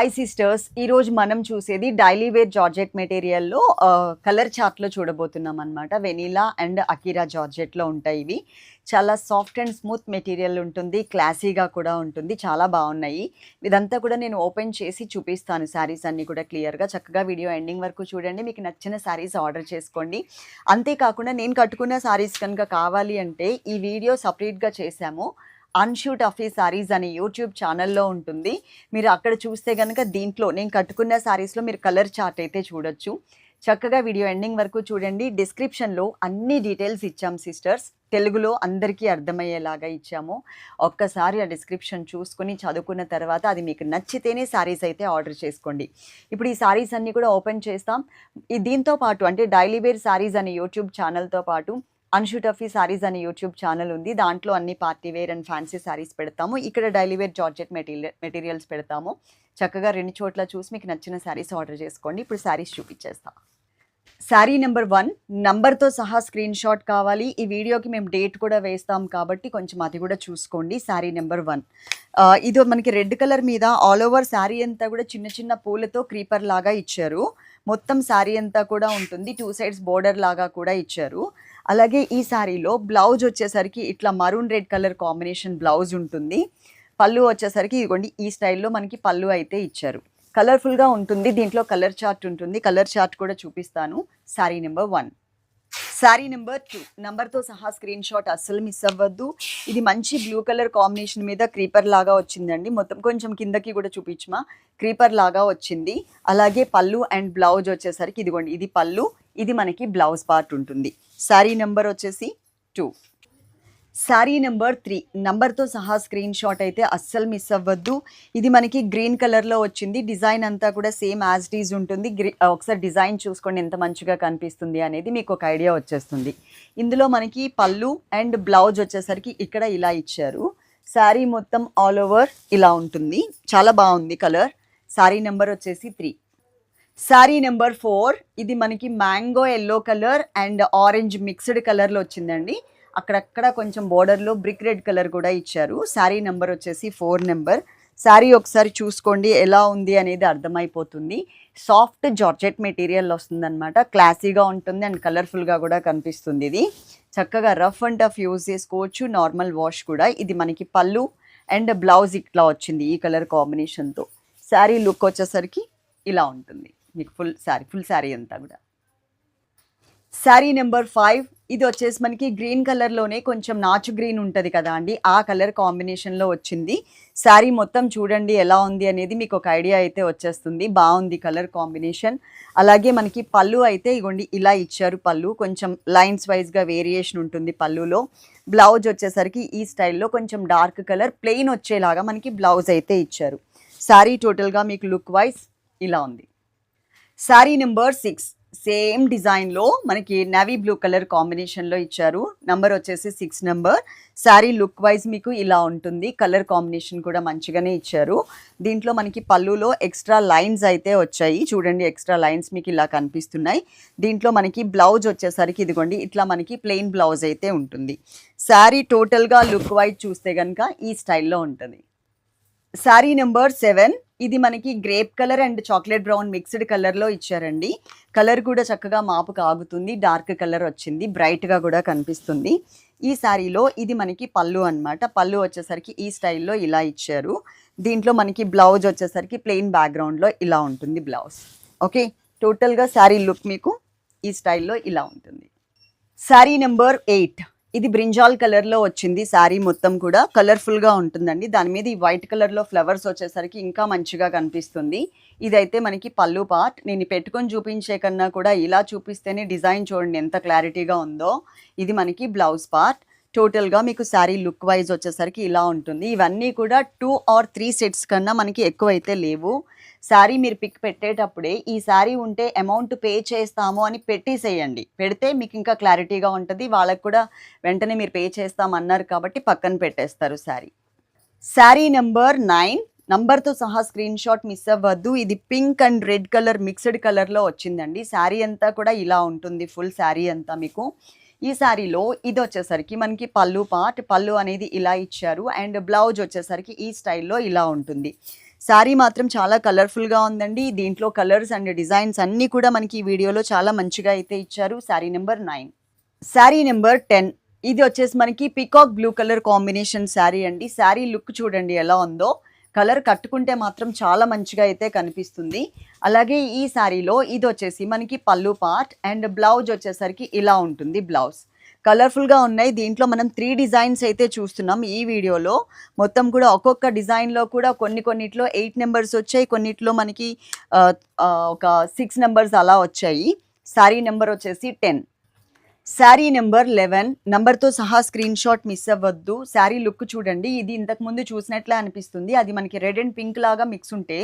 I sisters ఈరోజు మనం చూసేది డైలీ వేర్ జార్జెట్ మెటీరియల్లో కలర్ చార్ట్లో చూడబోతున్నాం అనమాట వెనీలా అండ్ అకీరా జార్జెట్లో ఉంటాయి ఇవి. చాలా సాఫ్ట్ అండ్ స్మూత్ మెటీరియల్ ఉంటుంది క్లాసీగా కూడా ఉంటుంది చాలా బాగున్నాయి. ఇదంతా కూడా నేను ఓపెన్ చేసి చూపిస్తాను శారీస్ అన్నీ కూడా క్లియర్గా చక్కగా వీడియో ఎండింగ్ వరకు చూడండి మీకు నచ్చిన శారీస్ ఆర్డర్ చేసుకోండి. అంతేకాకుండా నేను కట్టుకున్న శారీస్ కనుక కావాలి అంటే ఈ వీడియో సపరేట్గా చేశాము. అన్షూట్ ఆఫీ సారీస్ అనే యూట్యూబ్ ఛానల్లో ఉంటుంది. మీరు అక్కడ చూస్తే కనుక దీంట్లో నేను కట్టుకున్న సారీస్లో మీరు కలర్ చార్ట్ అయితే చూడొచ్చు. చక్కగా వీడియో ఎండింగ్ వరకు చూడండి. డిస్క్రిప్షన్లో అన్ని డీటెయిల్స్ ఇచ్చాం సిస్టర్స్ తెలుగులో అందరికీ అర్థమయ్యేలాగా ఇచ్చాము. ఒక్కసారి ఆ డిస్క్రిప్షన్ చూసుకుని చదువుకున్న తర్వాత అది మీకు నచ్చితేనే శారీస్ అయితే ఆర్డర్ చేసుకోండి. ఇప్పుడు ఈ సారీస్ అన్నీ కూడా ఓపెన్ చేస్తాం. ఈ దీంతో పాటు అంటే డైలీ వేర్ సారీస్ అనే యూట్యూబ్ ఛానల్తో పాటు అన్షుటఫీ సారీస్ అనే యూట్యూబ్ ఛానల్ ఉంది. దాంట్లో అన్ని party wear and fancy saris పెడతాము. ఇక్కడ daily wear georgette material materials పెడతాము. చక్కగా రెండు చోట్ల చూసి మీకు నచ్చిన శారీస్ ఆర్డర్ చేసుకోండి. ఇప్పుడు శారీస్ చూపించేస్తాం. శారీ నెంబర్ వన్ నంబర్తో సహా స్క్రీన్ షాట్ కావాలి. ఈ వీడియోకి మేము డేట్ కూడా వేస్తాం కాబట్టి కొంచెం అది కూడా చూసుకోండి. శారీ నెంబర్ వన్ ఇది మనకి రెడ్ కలర్ మీద ఆల్ ఓవర్ శారీ అంతా కూడా చిన్న చిన్న పూలతో క్రీపర్ లాగా ఇచ్చారు. మొత్తం శారీ అంతా కూడా ఉంటుంది. టూ సైడ్స్ బోర్డర్ లాగా కూడా ఇచ్చారు. అలాగే ఈ శారీలో బ్లౌజ్ వచ్చేసరికి ఇట్లా maroon red colour combination blouse ఉంటుంది. పళ్ళు వచ్చేసరికి ఇదిగోండి ఈ స్టైల్లో మనకి పళ్ళు అయితే ఇచ్చారు. కలర్ఫుల్గా ఉంటుంది దీంట్లో కలర్ చార్ట్ ఉంటుంది. కలర్ చార్ట్ కూడా చూపిస్తాను. Sari number one sari number two నెంబర్తో సహా స్క్రీన్ షాట్ అస్సలు మిస్ అవ్వద్దు. ఇది మంచి బ్లూ కలర్ కాంబినేషన్ మీద క్రీపర్ లాగా వచ్చిందండి. మొత్తం కొంచెం కిందకి కూడా చూపించమా? క్రీపర్ లాగా వచ్చింది. అలాగే పళ్ళు అండ్ బ్లౌజ్ వచ్చేసరికి ఇదిగోండి ఇది పళ్ళు. ఇది మనకి బ్లౌజ్ పార్ట్ ఉంటుంది. శారీ నెంబర్ వచ్చేసి టూ. Sari number three. నంబర్తో సహా స్క్రీన్ షాట్ అయితే అస్సలు మిస్ అవ్వద్దు. ఇది మనకి గ్రీన్ కలర్లో వచ్చింది. డిజైన్ అంతా కూడా సేమ్ యాజ్ డీజ్ ఉంటుంది. ఒకసారి డిజైన్ చూసుకోండి ఎంత మంచిగా కనిపిస్తుంది అనేది మీకు ఒక ఐడియా వచ్చేస్తుంది. ఇందులో మనకి పళ్ళు అండ్ బ్లౌజ్ వచ్చేసరికి ఇక్కడ ఇలా ఇచ్చారు. శారీ మొత్తం ఆల్ ఓవర్ ఇలా ఉంటుంది. చాలా బాగుంది కలర్. శారీ నెంబర్ వచ్చేసి త్రీ శారీ నెంబర్ ఫోర్. ఇది మనకి mango yellow colour and orange mixed కలర్లో వచ్చిందండి. అక్కడక్కడ కొంచెం బోర్డర్లో బ్రిక్ రెడ్ కలర్ కూడా ఇచ్చారు. శారీ నెంబర్ వచ్చేసి ఫోర్ నెంబర్. శారీ ఒకసారి చూసుకోండి ఎలా ఉంది అనేది అర్థమైపోతుంది. సాఫ్ట్ జార్జెట్ మెటీరియల్ వస్తుందన్నమాట. క్లాసీగా ఉంటుంది అండ్ కలర్ఫుల్గా కూడా కనిపిస్తుంది ఇది. చక్కగా రఫ్ అండ్ టఫ్ యూజ్ చేసుకోవచ్చు. నార్మల్ వాష్ కూడా. ఇది మనకి పళ్ళు అండ్ బ్లౌజ్ ఇట్లా వచ్చింది ఈ కలర్ కాంబినేషన్తో. శారీ లుక్ వచ్చేసరికి ఇలా ఉంటుంది. మీకు ఫుల్ శారీ ఫుల్ శారీ అంతా కూడా. శారీ నెంబర్ ఫైవ్ ఇది వచ్చేసి మనకి గ్రీన్ కలర్లోనే కొంచెం నాచు గ్రీన్ ఉంటుంది కదా అండి ఆ కలర్ కాంబినేషన్లో వచ్చింది. శారీ మొత్తం చూడండి ఎలా ఉంది అనేది మీకు ఒక ఐడియా అయితే వచ్చేస్తుంది బాగుంది కలర్ కాంబినేషన్. అలాగే మనకి పళ్ళు అయితే ఇగోండి ఇలా ఇచ్చారు పళ్ళు కొంచెం లైన్స్ వైజ్గా వేరియేషన్ ఉంటుంది పళ్ళులో. బ్లౌజ్ వచ్చేసరికి ఈ స్టైల్లో కొంచెం డార్క్ కలర్ ప్లెయిన్ వచ్చేలాగా మనకి బ్లౌజ్ అయితే ఇచ్చారు. శారీ టోటల్గా మీకు లుక్ వైజ్ ఇలా ఉంది. శారీ నెంబర్ సిక్స్ సేమ్ డిజైన్లో మనకి నవీ బ్లూ కలర్ కాంబినేషన్లో ఇచ్చారు. నంబర్ వచ్చేసి six number sari look wise మీకు ఇలా ఉంటుంది. కలర్ కాంబినేషన్ కూడా మంచిగానే ఇచ్చారు. దీంట్లో మనకి పళ్ళులో ఎక్స్ట్రా లైన్స్ అయితే వచ్చాయి. చూడండి ఎక్స్ట్రా లైన్స్ మీకు ఇలా కనిపిస్తున్నాయి. దీంట్లో మనకి బ్లౌజ్ వచ్చేసరికి ఇదిగోండి ఇట్లా మనకి ప్లెయిన్ బ్లౌజ్ అయితే ఉంటుంది. శారీ టోటల్గా లుక్ వైజ్ చూస్తే కనుక ఈ స్టైల్లో ఉంటుంది. Sari number seven. ఇది మనకి grape colour and chocolate brown mixed కలర్లో ఇచ్చారండి. కలర్ కూడా చక్కగా మాపు కాగుతుంది. డార్క్ కలర్ వచ్చింది. బ్రైట్గా కూడా కనిపిస్తుంది. ఈ శారీలో ఇది మనకి పళ్ళు అన్నమాట. పళ్ళు వచ్చేసరికి ఈ స్టైల్లో ఇలా ఇచ్చారు. దీంట్లో మనకి బ్లౌజ్ వచ్చేసరికి ప్లెయిన్ బ్యాక్గ్రౌండ్లో ఇలా ఉంటుంది బ్లౌజ్. ఓకే? టోటల్గా శారీ లుక్ మీకు ఈ స్టైల్లో ఇలా ఉంటుంది. Sari number eight. ఇది బ్రింజాల్ కలర్లో వచ్చింది శారీ మొత్తం కూడా కలర్ఫుల్గా ఉంటుందండి. దాని మీద ఈ వైట్ కలర్లో ఫ్లవర్స్ వచ్చేసరికి ఇంకా మంచిగా కనిపిస్తుంది. ఇదైతే మనకి పళ్ళు పార్ట్ నేను పెట్టుకొని చూపించే కన్నా కూడా ఇలా చూపిస్తేనే డిజైన్ చూడండి ఎంత క్లారిటీగా ఉందో. ఇది మనకి బ్లౌజ్ పార్ట్ టోటల్గా మీకు శారీ లుక్ వైజ్ వచ్చేసరికి ఇలా ఉంటుంది. ఇవన్నీ కూడా టూ ఆర్ త్రీ సెట్స్ కన్నా మనకి ఎక్కువ అయితే లేవు. శారీ మీరు పిక్ పెట్టేటప్పుడే ఈ శారీ ఉంటే అమౌంట్ పే చేస్తాము అని పెట్టేసేయండి. పెడితే మీకు ఇంకా క్లారిటీగా ఉంటుంది. వాళ్ళకు కూడా వెంటనే మీరు పే చేస్తామన్నారు కాబట్టి పక్కన పెట్టేస్తారు శారీ. Sari number nine. నంబర్తో సహా స్క్రీన్ షాట్ మిస్ అవ్వద్దు. ఇది pink and red colour mixed కలర్లో వచ్చిందండి. శారీ అంతా కూడా ఇలా ఉంటుంది. ఫుల్ శారీ అంతా మీకు. ఈ శారీలో ఇది వచ్చేసరికి మనకి పళ్ళు పార్ట్ పళ్ళు అనేది ఇలా ఇచ్చారు. అండ్ బ్లౌజ్ వచ్చేసరికి ఈ స్టైల్లో ఇలా ఉంటుంది. శారీ మాత్రం చాలా కలర్ఫుల్గా ఉందండి. దీంట్లో కలర్స్ అండ్ డిజైన్స్ అన్నీ కూడా మనకి ఈ వీడియోలో చాలా మంచిగా అయితే ఇచ్చారు. Sari number nine. Sari number ten. ఇది వచ్చేసి మనకి peacock blue colour combination sari అండి. శారీ లుక్ చూడండి ఎలా ఉందో. కలర్ కట్టుకుంటే మాత్రం చాలా మంచిగా అయితే కనిపిస్తుంది. అలాగే ఈ శారీలో ఇది వచ్చేసి మనకి పళ్ళు పార్ట్ అండ్ బ్లౌజ్ వచ్చేసరికి ఇలా ఉంటుంది బ్లౌజ్. కలర్ఫుల్గా ఉన్నాయి. దీంట్లో మనం త్రీ డిజైన్స్ అయితే చూస్తున్నాం ఈ వీడియోలో. మొత్తం కూడా ఒక్కొక్క డిజైన్లో కూడా కొన్ని కొన్నిట్లో ఎయిట్ నెంబర్స్ వచ్చాయి. కొన్నిట్లో మనకి ఒక సిక్స్ నెంబర్స్ అలా వచ్చాయి. శారీ నెంబర్ వచ్చేసి టెన్. Sari number eleven. నంబర్తో సహా స్క్రీన్ షాట్ మిస్ అవ్వద్దు. శారీ లుక్ చూడండి. ఇది ఇంతకు ముందు చూసినట్లే అనిపిస్తుంది. అది మనకి రెడ్ అండ్ పింక్ లాగా మిక్స్ ఉంటే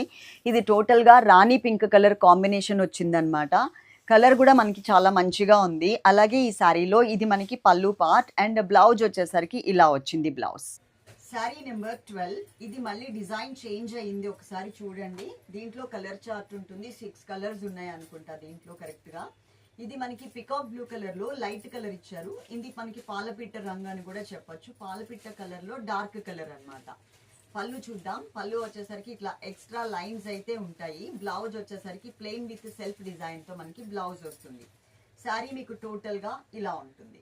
ఇది టోటల్గా రాణి పింక్ కలర్ కాంబినేషన్ వచ్చిందనమాట కలర్ కూడా మనకి చాలా మంచిగా ఉంది. అలాగే ఈ శారీలో ఇది మనకి పళ్ళు పార్ట్ అండ్ బ్లౌజ్ వచ్చేసరికి ఇలా వచ్చింది బ్లౌజ్. Sari number twelve. ఇది మళ్ళీ డిజైన్ చేంజ్ అయ్యింది ఒకసారి చూడండి. దీంట్లో కలర్ చార్ట్ ఉంటుంది. సిక్స్ కలర్స్ ఉన్నాయి అనుకుంటా దీంట్లో కరెక్ట్గా. ఇది మనకి పికాక్ బ్లూ కలర్లో లైట్ కలర్ ఇచ్చారు. ఇది మనకి పాలపిట్ట రంగు అని కూడా చెప్పొచ్చు. పాలపిట్ట కలర్లో డార్క్ కలర్ అన్నమాట. పళ్ళు చూద్దాం. పళ్ళు వచ్చేసరికి ఇట్లా ఎక్స్ట్రా లైన్స్ అయితే ఉంటాయి. బ్లౌజ్ వచ్చేసరికి ప్లెయిన్ విత్ సెల్ఫ్ డిజైన్తో మనకి బ్లౌజ్ వస్తుంది. శారీ మీకు టోటల్గా ఇలా ఉంటుంది.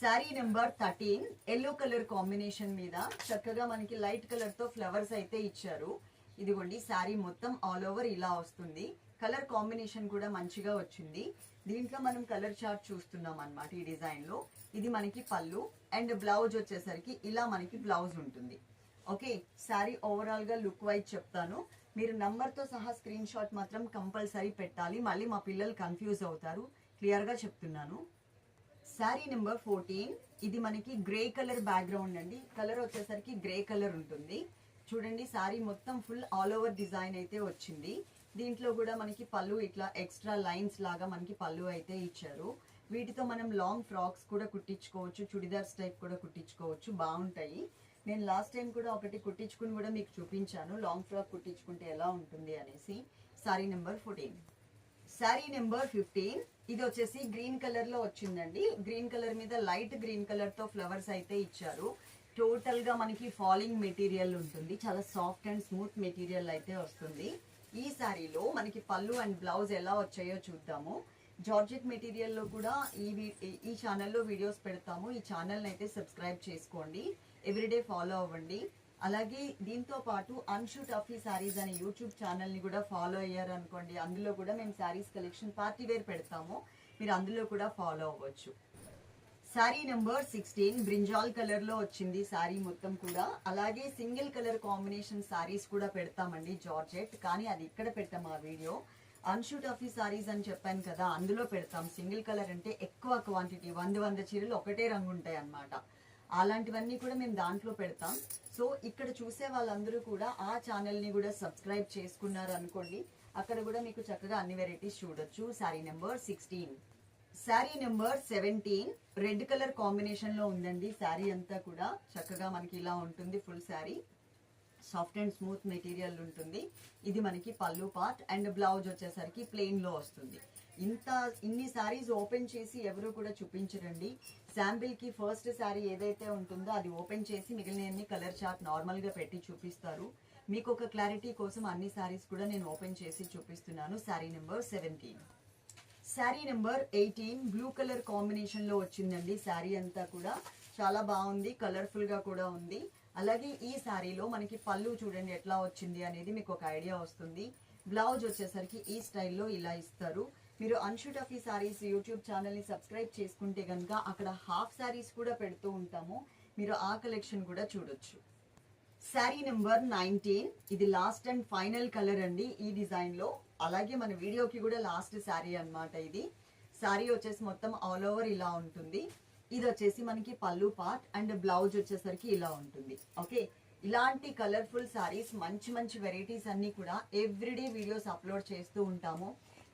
Sari number thirteen yellow colour combination మీద చక్కగా మనకి లైట్ కలర్తో ఫ్లవర్స్ అయితే ఇచ్చారు. ఇదిగోండి శారీ మొత్తం ఆల్ ఓవర్ ఇలా వస్తుంది. కలర్ కాంబినేషన్ కూడా మంచిగా వచ్చింది. దీంట్లో మనం కలర్ చార్ట్ చూస్తున్నాం అనమాట ఈ డిజైన్లో. ఇది మనకి పళ్ళు అండ్ బ్లౌజ్ వచ్చేసరికి ఇలా మనకి బ్లౌజ్ ఉంటుంది. ఓకే శారీ ఓవరాల్గా లుక్ వైజ్ చెప్తాను. మీరు నంబర్తో సహా స్క్రీన్ షాట్ మాత్రం కంపల్సరీ పెట్టాలి. మళ్ళీ మా పిల్లలు కన్ఫ్యూజ్ అవుతారు. క్లియర్గా చెప్తున్నాను. శారీ నెంబర్ ఫోర్టీన్ ఇది మనకి గ్రే కలర్ బ్యాక్గ్రౌండ్ అండి. కలర్ వచ్చేసరికి గ్రే కలర్ ఉంటుంది. చూడండి శారీ మొత్తం ఫుల్ ఆల్ ఓవర్ డిజైన్ అయితే వచ్చింది. దీంట్లో కూడా మనకి పళ్ళు ఇట్లా ఎక్స్ట్రా లైన్స్ లాగా మనకి పళ్ళు అయితే ఇచ్చారు. వీటితో మనం లాంగ్ ఫ్రాక్స్ కూడా కుట్టించుకోవచ్చు చుడిదార్స్ టైప్ కూడా కుట్టించుకోవచ్చు బాగుంటాయి. నేను లాస్ట్ టైం కూడా ఒకటి కుట్టించుకుని కూడా మీకు చూపించాను. లాంగ్ ఫ్రాక్ కుట్టించుకుంటే ఎలా ఉంటుంది అనేసి. Sari number fourteen sari number fifteen ఇది వచ్చేసి గ్రీన్ కలర్లో వచ్చిందండి. గ్రీన్ కలర్ మీద లైట్ గ్రీన్ కలర్తో ఫ్లవర్స్ అయితే ఇచ్చారు. టోటల్గా మనకి ఫాలింగ్ మెటీరియల్ ఉంటుంది. చాలా సాఫ్ట్ అండ్ స్మూత్ మెటీరియల్ అయితే వస్తుంది. ఈ శారీలో మనకి పళ్ళు అండ్ బ్లౌజ్ ఎలా వచ్చాయో చూద్దాము. జార్జెట్ మెటీరియల్లో కూడా ఈ ఈ ఛానల్లో వీడియోస్ పెడతాము. ఈ ఛానల్ని అయితే సబ్స్క్రైబ్ చేసుకోండి. ఎవ్రీడే ఫాలో అవ్వండి. అలాగే దీంతో పాటు అన్షు టఫీ శారీస్ అనే యూట్యూబ్ ఛానల్ని కూడా ఫాలో అయ్యారు అనుకోండి. అందులో కూడా మేము శారీస్ కలెక్షన్ పార్టీ వేర్ పెడతాము. మీరు అందులో కూడా ఫాలో అవ్వచ్చు. శారీ నెంబర్ సిక్స్టీన్ బ్రింజాల్ కలర్లో వచ్చింది శారీ మొత్తం కూడా. అలాగే సింగిల్ కలర్ కాంబినేషన్ శారీస్ కూడా పెడతామండి జార్జెట్. కానీ అది ఇక్కడ పెట్టాం ఆ వీడియో. అన్షూట్ టఫీ శారీస్ అని చెప్పాను కదా అందులో పెడతాం. సింగిల్ కలర్ అంటే ఎక్కువ క్వాంటిటీ వంద వంద చీరలు ఒకటే రంగు ఉంటాయి అన్నమాట. అలాంటివన్నీ కూడా మేము దాంట్లో పెడతాం. సో ఇక్కడ చూసే వాళ్ళందరూ కూడా ఆ ఛానల్ని కూడా సబ్స్క్రైబ్ చేసుకున్నారు అనుకోండి అక్కడ కూడా మీకు చక్కగా అన్ని వెరైటీస్ చూడొచ్చు. Sari number sixteen sari number seventeen red colour కాంబినేషన్లో ఉందండి. శారీ అంతా కూడా చక్కగా మనకి ఇలా ఉంటుంది full sari soft and smooth material ఉంటుంది. ఇది మనకి పళ్ళు పార్ట్ అండ్ బ్లౌజ్ వచ్చేసరికి ప్లెయిన్లో వస్తుంది. ఇంత ఇన్ని శారీస్ ఓపెన్ చేసి ఎవరు కూడా చూపించరండి. శాంపిల్కి ఫస్ట్ శారీ ఏదైతే ఉంటుందో అది ఓపెన్ చేసి మిగిలిన కలర్ చార్ట్ నార్మల్గా పెట్టి చూపిస్తారు. మీకు ఒక క్లారిటీ కోసం అన్ని శారీస్ కూడా నేను ఓపెన్ చేసి చూపిస్తున్నాను. Sari number seventeen sari number eighteen blue colour కాంబినేషన్లో వచ్చిందండి. శారీ అంతా కూడా చాలా బాగుంది కలర్ఫుల్గా కూడా ఉంది. అలాగే ఈ శారీలో మనకి పళ్ళు చూడండి ఎట్లా వచ్చింది అనేది మీకు ఒక ఐడియా వస్తుంది. బ్లౌజ్ వచ్చేసరికి ఈ స్టైల్లో ఇలా ఇస్తారు. మీరు అన్షూట్ ఆఫ్ ఈ సారీస్ యూట్యూబ్ ఛానల్ని సబ్స్క్రైబ్ చేసుకుంటే కనుక అక్కడ హాఫ్ శారీస్ కూడా పెడుతూ ఉంటాము. మీరు ఆ కలెక్షన్ కూడా చూడొచ్చు. Sari number nineteen. ఇది లాస్ట్ అండ్ ఫైనల్ కలర్ అండి ఈ డిజైన్లో అలాగే మన వీడియోకి కూడా లాస్ట్ శారీ అన్నమాట ఇది. శారీ వచ్చేసి మొత్తం ఆల్ ఓవర్ ఇలా ఉంటుంది. ఇది వచ్చేసి మనకి పళ్ళు పార్ట్ అండ్ బ్లౌజ్ వచ్చేసరికి ఇలా ఉంటుంది. ఓకే? ఇలాంటి కలర్ఫుల్ శారీస్ మంచి మంచి వెరైటీస్ అన్నీ కూడా ఎవ్రీడే వీడియోస్ అప్లోడ్ చేస్తూ ఉంటాము.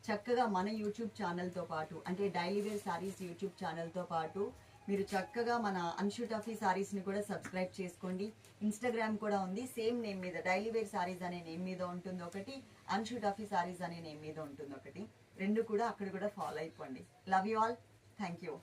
చక్కగా మన యూట్యూబ్ ఛానల్తో పాటు అంటే డైలీ వేర్ శారీస్ యూట్యూబ్ ఛానల్తో పాటు మీరు చక్కగా మన అన్షు టఫీ సారీస్ని కూడా సబ్స్క్రైబ్ చేసుకోండి. ఇన్స్టాగ్రామ్ కూడా ఉంది. సేమ్ నేమ్ మీద డైలీ వేర్ సారీస్ అనే నేమ్ మీద ఉంటుంది ఒకటి అన్షు టఫీ సారీస్ అనే నేమ్ మీద ఉంటుంది ఒకటి. రెండు కూడా అక్కడ కూడా ఫాలో అయిపోండి. Love you all thank you